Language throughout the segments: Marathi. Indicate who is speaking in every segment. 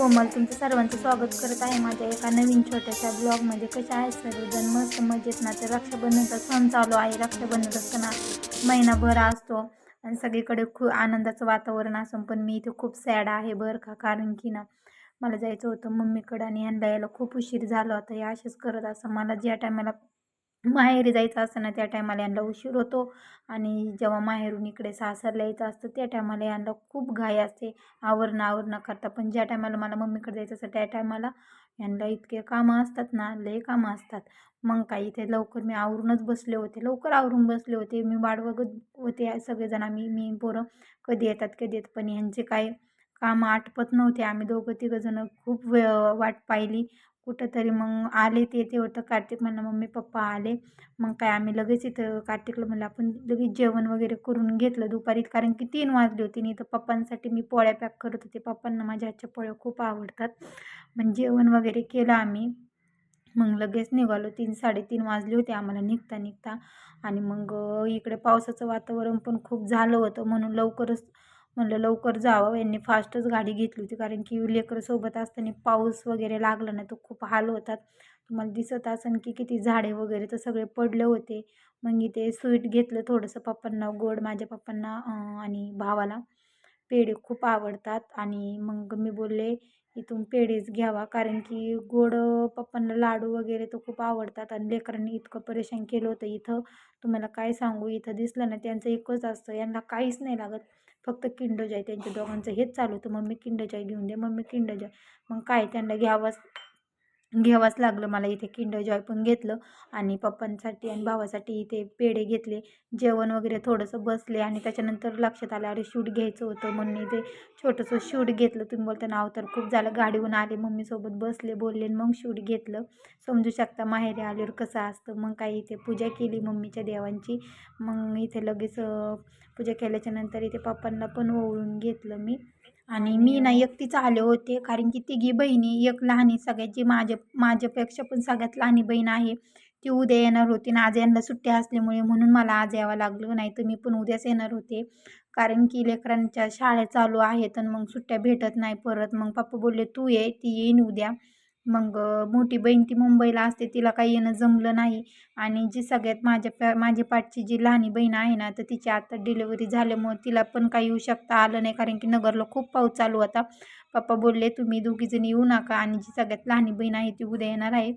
Speaker 1: कोमल तुमचं सर्वांचं स्वागत करत आहे माझ्या एका नवीन छोट्याशा ब्लॉगमध्ये कशा आहेत सर्वजण मस्त मजेत ना? तर रक्षाबंधनचा सण चालू आहे. रक्षाबंधन असताना महिनाभर असतो आणि सगळीकडे खूप आनंदाचं वातावरण असून पण मी इथे खूप सॅड आहे बरं का? कारण की ना मला जायचं होतं मम्मीकडं आणि यांना यायला खूप उशीर झाला होता. हे असेच करत असं मला ज्या टायमाला माहेरी जायचं असतं ना त्या टायमाला यांना उशीर होतो. आणि जेव्हा माहेरून इकडे सासरला यायचं असतं त्या टायमाला यांना खूप घाई असते. आवरणं आवरणं करता. पण ज्या टायमाला मला मम्मीकडे जायचं असतं त्या टायमाला यांना इतके कामं असतात ना लय कामं असतात. मग काही इथे लवकर मी आवरूनच बसले होते. लवकर आवरून बसले होते. मी वाट बघत होते. सगळेजण आम्ही मी पोरं कधी येतात कधी येत पण ह्यांचे काय कामं आटपत नव्हते. आम्ही दोघं तिघंजणं खूप वे वाट पाहिली. कुठंतरी मग आले ते ते होतं. कार्तिक म्हणलं मम्मी पप्पा आले. मग काय आम्ही लगेच इथं कार्तिकला म्हणलं आपण लगेच जेवण वगैरे करून घेतलं दुपारी कारण की तीन वाजले होते आणि इथं पप्पांसाठी मी पोळ्या पॅक करत होते. पप्पांना माझ्या हातच्या पोळ्या खूप आवडतात. मग जेवण वगैरे केलं आम्ही. मग लगेच निघालो. तीन साडेतीन वाजले होते. आम्हाला निघता निघता आणि मग इकडे पावसाचं वातावरण पण खूप झालं होतं. म्हणून लवकरच म्हणलं लवकर जावं. यांनी फास्टच गाडी घेतली होती कारण की लेकरं सोबत असताना पाऊस वगैरे लागला ना तर खूप हाल होतात. तुम्हाला दिसत असेल की किती झाडे वगैरे तर सगळे पडले होते. मग इथे स्वीट घेतलं थोडंसं पप्पांना गोड माझ्या पप्पांना आणि भावाला. पेढे खूप आवडतात आणि मग मी बोलले इथून पेढेच घ्यावा कारण की गोड पप्पांना लाडू वगैरे तर खूप आवडतात आणि लेकरांनी इतकं परेशान केलं होतं इथं. तुम्हाला काय सांगू इथं दिसलं ना त्यांचं एकच असतं यांना काहीच नाही लागत. फक्त किंड जॉय त्यांच्या दोघांचं हेच चालू होतं. मम्मी किंड जॉय घेऊन दे मम्मी किंड जॉय मग काय त्यांना घ्यावंच घ्यावंच लागलं. मला इथे किंडर जॉय पण घेतलं आणि पप्पांसाठी आणि भावासाठी इथे पेढे घेतले. जेवण वगैरे थोडंसं बसले आणि त्याच्यानंतर लक्षात आलं अरे शूट घ्यायचं होतं. म्हणून इथे छोटंसं शूट घेतलं. तुम्ही बोलता नाव तर खूप झालं. गाडीहून आले. मम्मीसोबत बसले बोलले मग शूट घेतलं. समजू शकता माहेरी आल्यावर कसं असतं. मग काही इथे पूजा केली मम्मीच्या देवांची. मग इथे लगेच पूजा केल्याच्यानंतर इथे पप्पांना पण ओवळून घेतलं मी. आणि मी ना एकटीच आले होते कारण की तिघी बहिणी एक लहानी सगळ्याची माझ्या माझ्यापेक्षा पण सगळ्यात लहानी बहीण आहे. ती उद्या येणार होती ना आज यांना सुट्ट्या असल्यामुळे म्हणून मला आज यावं लागलं नाही तर मी पण उद्याच येणार होते. कारण की लेकरांच्या शाळा चालू आहेत आणि मग सुट्ट्या भेटत नाही परत. मग पप्पा बोलले तू ये ती येईन उद्या. मग मोठी बहीण ती मुंबईला असते तिला काही येणं जमलं नाही. आणि जी सगळ्यात माझ्या पॅ माझ्या पाठची जी लहानी बहीण आहे ना तर तिची आता डिलेवरी झाल्यामुळं तिला पण काही येऊ शकता आलं नाही कारण की नगरला खूप पाऊस चालू होता. पप्पा बोलले तुम्ही दोघीजणी येऊ नका आणि जी सगळ्यात लहानी बहीण आहे ती उद्या येणार आहे.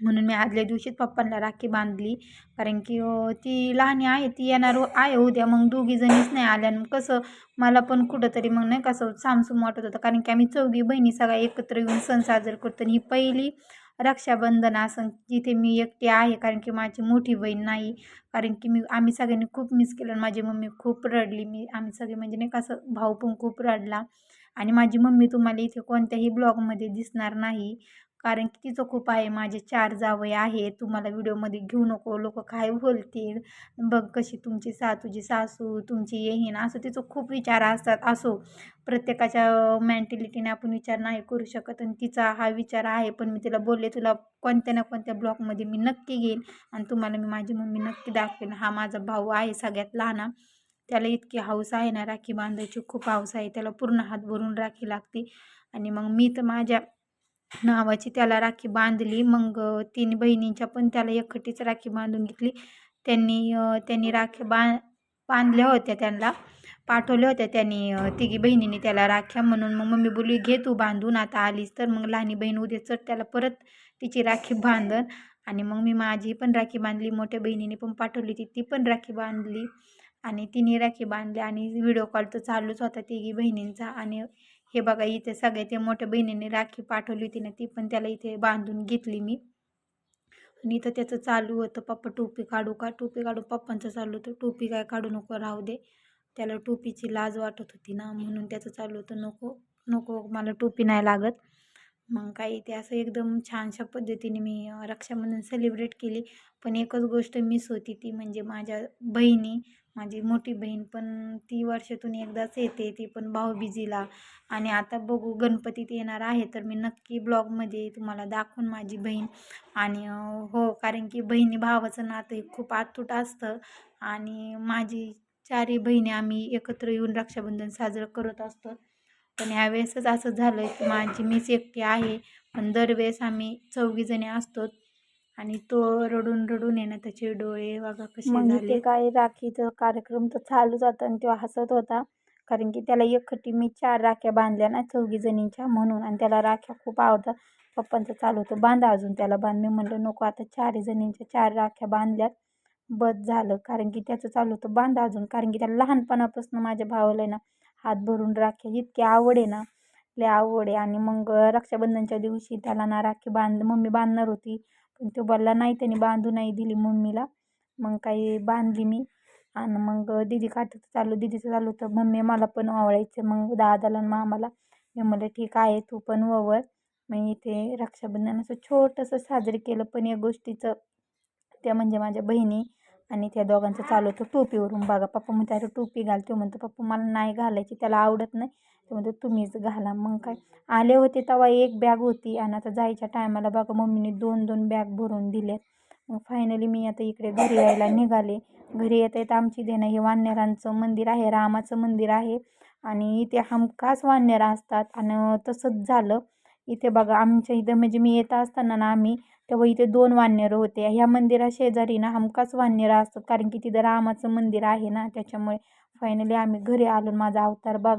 Speaker 1: म्हणून मी आदल्या दिवशीच पप्पांना राखी बांधली. कारण की ती लहानी आहे ती येणार आहे उद्या. मग दोघी जणीच नाही आल्या. कसं मला पण कुठंतरी मग नाही कसं सामसूम वाटत होतं. कारण की आम्ही चौघी बहिणी सगळ्या एकत्र येऊन सण साजरा करतो. आणि ही पहिली रक्षाबंधन असं जिथे मी एकटी आहे. कारण की माझी मोठी बहीण नाही. कारण की मी आम्ही सगळ्यांनी खूप मिस केलं. माझी मम्मी खूप रडली. मी आम्ही सगळे म्हणजे नाही कसं भाऊ पण खूप रडला. आणि माझी मम्मी तुम्हाला इथे कोणत्याही ब्लॉगमध्ये दिसणार नाही. कारण की तिचं खूप आहे माझे चार जावई आहे तुम्हाला व्हिडिओमध्ये घेऊ नको लोक काय बोलतील बघ कशी तुमची सा तुझी सासू तुमची येहीन असं तिचं खूप विचार असतात असो. प्रत्येकाच्या मेंटॅलिटीने आपण विचार नाही करू शकत आणि तिचा हा विचार आहे पण मी तिला बोलले तुला कोणत्या ना कोणत्या ब्लॉगमध्ये मी नक्की घेईन आणि तुम्हाला मी माझी मम्मी नक्की दाखवेन. हा माझा भाऊ आहे सगळ्यात लहान. त्याला इतकी हाऊस आहे ना राखी बांधायची खूप हाऊस आहे त्याला पूर्ण हात भरून राखी लागते आणि मग मी तर माझ्या नावाची त्याला राखी बांधली. मग तीन बहिणींच्या पण त्याला एकखटीच राखी बांधून घेतली. त्यांनी त्यांनी राख्या बा बांधल्या होत्या त्यांना पाठवल्या होत्या त्यांनी तिघी बहिणींनी त्याला राख्या. म्हणून मग मम्मी बोलली घे तू बांधून आता आलीस तर. मग लहानी बहीण उद्या चट त्याला परत तिची राखी बांधन आणि मग मी माझी पण राखी बांधली मोठ्या बहिणीने पण पाठवली ती ती पण राखी बांधली. आणि तिने राखी बांधली आणि व्हिडिओ कॉल तर चालूच होता तिघी बहिणींचा. आणि हे बघा इथे सगळे ते मोठ्या बहिणीने राखी पाठवली होती ना ती पण त्याला इथे बांधून घेतली मी. आणि इथं त्याचं चालू होतं पप्पा टोपी काढू का? टोपी काढू पप्पांचं चालू होतं टोपी काय काढू नको राहू दे. त्याला टोपीची लाज वाटत होती ना म्हणून त्याचं चालू होतं नको नको मला टोपी नाही लागत. मग काही ते असं एकदम छानशा पद्धतीने मी रक्षाबंधन सेलिब्रेट केली. पण एकच गोष्ट मिस होती ती म्हणजे माझ्या बहिणी माझी मोठी बहीण पण ती वर्षातून एकदाच येते ती पण भाऊबीजीला. आणि आता बघू गणपतीत येणार आहे तर मी नक्की ब्लॉगमध्ये तुम्हाला दाखवून माझी बहीण. आणि हो कारण की बहिणी भावाचं नातं हे खूप आतूट असतं. आणि माझी चारही बहिणी आम्ही एकत्र येऊन रक्षाबंधन साजरं करत असतो.
Speaker 2: पण यावेळेसच असं झालं आहे की माझी मीच एकटी आहे. पण दरवेळेस आम्ही चौघीजणी असतो आणि तो रडून रडून ना त्याचे डोळे बघा कसे
Speaker 1: मग
Speaker 2: झाले.
Speaker 1: काय राखीचा कार्यक्रम तर चालूच होता आणि तो हसत होता. कारण की त्याला एकखट्टी मी चार राख्या बांधल्या ना चौघी जणींच्या म्हणून आणि त्याला राख्या खूप आवडतात. पप्पांचं चालू होतं बांधा अजून त्याला बांध. मी म्हणलं नको आता चार जणींच्या चार राख्या बांधल्यात. बस झालं. कारण की त्याचं चालू होतं बांधा अजून. कारण की त्याला लहानपणापासून माझ्या भावाला ना हात भरून राखी इतकी आवड आहे ना लय आवड आहे. आणि मग रक्षाबंधनच्या दिवशी त्याला ना राखी बांध मम्मी बांधणार होती. पण तो बोलला नाही त्याने बांधू नाही दिली मम्मीला. मग काही बांधली मी. आणि मग दिदी काठाचं चालू दिदीचं चालू होतं. मम्मी मला पण आवडायचं मग दादाला आणि मामाला मी म्हणलं ठीक आहे तू पण ववर मग इथे रक्षाबंधन असं छोटंसं साजरे केलं. पण या गोष्टीचं त्या म्हणजे माझ्या बहिणी आणि त्या दोघांचं चालू होतं टोपीवरून. बघा पप्पा म्हणते अरे टोपी घाल. तो म्हणतो पप्पा मला नाही घालायची त्याला आवडत नाही. ते म्हणतो तुम्हीच घाला. मग काय? आले होते तेव्हा एक बॅग होती आणि आता जायच्या टायमाला बघा मम्मीने दोन दोन बॅग भरून दिल्यात. मग फायनली मी आता इकडे घरी यायला निघाले. घरी येता येतं आमची देणं हे वानरांचं मंदिर आहे रामाचं मंदिर आहे. आणि इथे हमखास वानरं असतात. आणि तसंच झालं. इथे बघा आमच्या इथं म्हणजे मी येत असताना ना आम्ही तेव्हा इथे दोन वानरं होते. ह्या मंदिरा शेजारी ना हमखास वानरं असतात. कारण की तिथं रामाचं मंदिर आहे ना त्याच्यामुळे फायनली आम्ही घरी आलो माझा अवतार बघा.